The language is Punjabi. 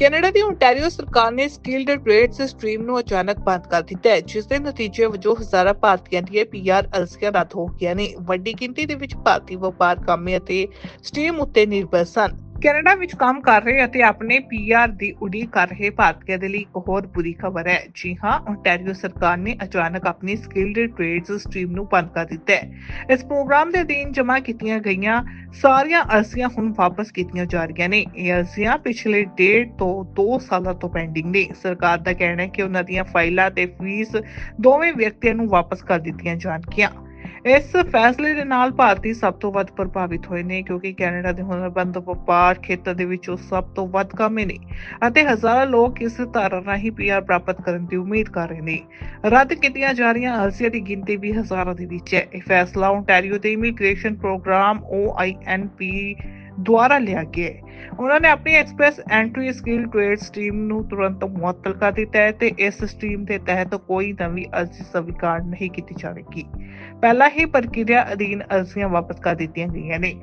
ਕੈਨੇਡਾ ਦੀ ਓਨਟਾਰੀਓ ਸਰਕਾਰ ਨੇ ਸਕਿਲਡ ਟ੍ਰੇਡਸ ਸਟ੍ਰੀਮ ਨੂੰ ਅਚਾਨਕ ਬੰਦ ਕਰ ਦਿੱਤਾ ਹੈ, ਜਿਸ ਦੇ ਨਤੀਜੇ ਵਜੋਂ ਹਜ਼ਾਰਾਂ ਭਾਰਤੀਆਂ ਦੀਆਂ ਪੀਆਰ ਅਰਜ਼ੀਆਂ ਰੱਦ ਹੋ ਗਈਆਂ ਨੇ। ਵੱਡੀ ਗਿਣਤੀ ਦੇ ਵਿੱਚ ਭਾਰਤੀ ਵਪਾਰ ਕਾਮੇ ਅਤੇ ਸਟਰੀਮ ਉੱਤੇ ਨਿਰਭਰ ਸਨ। ਕੈਨੇਡਾ ਵਿੱਚ ਕੰਮ ਕਰ ਰਹੇ ਅਤੇ ਆਪਣੇ ਪੀਆਰ ਦੀ ਉਡੀਕ ਕਰ ਰਹੇ, ਭਾਰਤੀਆਂ ਦੇ ਲਈ ਇੱਕ ਹੋਰ ਬੁਰੀ ਖਬਰ ਹੈ। ਜੀ ਹਾਂ ਓਨਟਾਰੀਓ ਸਰਕਾਰ ਨੇ ਅਚਾਨਕ ਆਪਣੀ ਸਕਿਲਡ ਟ੍ਰੇਡਸ ਸਟਰੀਮ ਨੂੰ ਬੰਦ ਕਰ ਦਿੱਤਾ ਹੈ। ਇਸ ਪ੍ਰੋਗਰਾਮ ਦੇ ਅਧੀਨ ਜਮ੍ਹਾਂ ਕੀਤੀਆਂ ਗਈਆਂ, ਸਾਰੀਆਂ ਅਰਜ਼ੀਆਂ ਹੁਣ ਵਾਪਸ ਕੀਤੀਆਂ ਜਾ ਰਹੀਆਂ ਨੇ। ਇਹ ਅਰਜ਼ੀਆਂ ਪਿਛਲੇ ਡੇਢ ਤੋਂ 2 ਸਾਲਾਂ ਤੋਂ ਪੈਂਡਿੰਗ ਨੇ। ਸਰਕਾਰ ਦਾ ਕਹਿਣਾ ਹੈ ਕਿ ਉਹਨਾਂ ਦੀਆਂ ਫਾਈਲਾਂ ਤੇ ਫੀਸ ਦੋਵੇਂ ਵਿਅਕਤੀਆਂ ਨੂੰ ਵਾਪਸ ਕਰ ਦਿੱਤੀਆਂ ਜਾਣਗੀਆਂ। ਇਸ ਫੈਸਲੇ ਦੇ ਨਾਲ ਭਾਰਤੀ ਸਭ ਤੋਂ ਵੱਧ ਪ੍ਰਭਾਵਿਤ ਹੋਏ ਨੇ, ਕਿਉਂਕਿ ਕੈਨੇਡਾ ਦੇ ਹੁਨਰਬੰਦ ਵਪਾਰ ਖੇਤਰ ਦੇ ਵਿੱਚ ਉਹ ਸਭ ਤੋਂ ਵੱਧ ਕਾਮੇ ਨੇ ਅਤੇ ਹਜ਼ਾਰਾਂ ਲੋਕ ਇਸ ਧਾਰਾ ਰਾਹੀਂ ਪੀਆਰ ਪ੍ਰਾਪਤ ਕਰਨ ਦੀ ਉਮੀਦ ਕਰ ਰਹੇ ਨੇ। ਰੱਦ ਕੀਤੀਆਂ ਜਾ ਰਹੀਆਂ ਅਰਜ਼ੀਆਂ ਦੀ ਗਿਣਤੀ ਵੀ ਹਜ਼ਾਰਾਂ ਦੇ ਵਿੱਚ ਹੈ। ਇਹ ਫੈਸਲਾ ਓਨਟਾਰੀਓ ਦੇ ਇਮੀਗ੍ਰੇਸ਼ਨ ਪ੍ਰੋਗਰਾਮ OINP ਦੁਆਰਾ ਲਿਆ ਗਿਆ ਉਹਨਾਂ ਨੇ ਆਪਣੀ Express Entry skill trade stream ਨੂੰ ਤੁਰੰਤ ਮੁਅੱਤਲ ਕਰ ਦਿੱਤਾ ਹੈ ਤੇ ਇਸ ਸਟਰੀਮ ਦੇ ਤਹਿਤ ਕੋਈ ਨਵੀਂ ਅਰਜ਼ੀ ਸਵੀਕਾਰ ਨਹੀਂ ਕੀਤੀ ਜਾਵੇਗੀ। ਪਹਿਲਾਂ ਹੀ ਪ੍ਰਕਿਰਿਆ ਅਧੀਨ ਅਰਜ਼ੀਆਂ ਵਾਪਸ ਕਰ ਦਿੱਤੀਆਂ ਗਈਆਂ ਨੇ।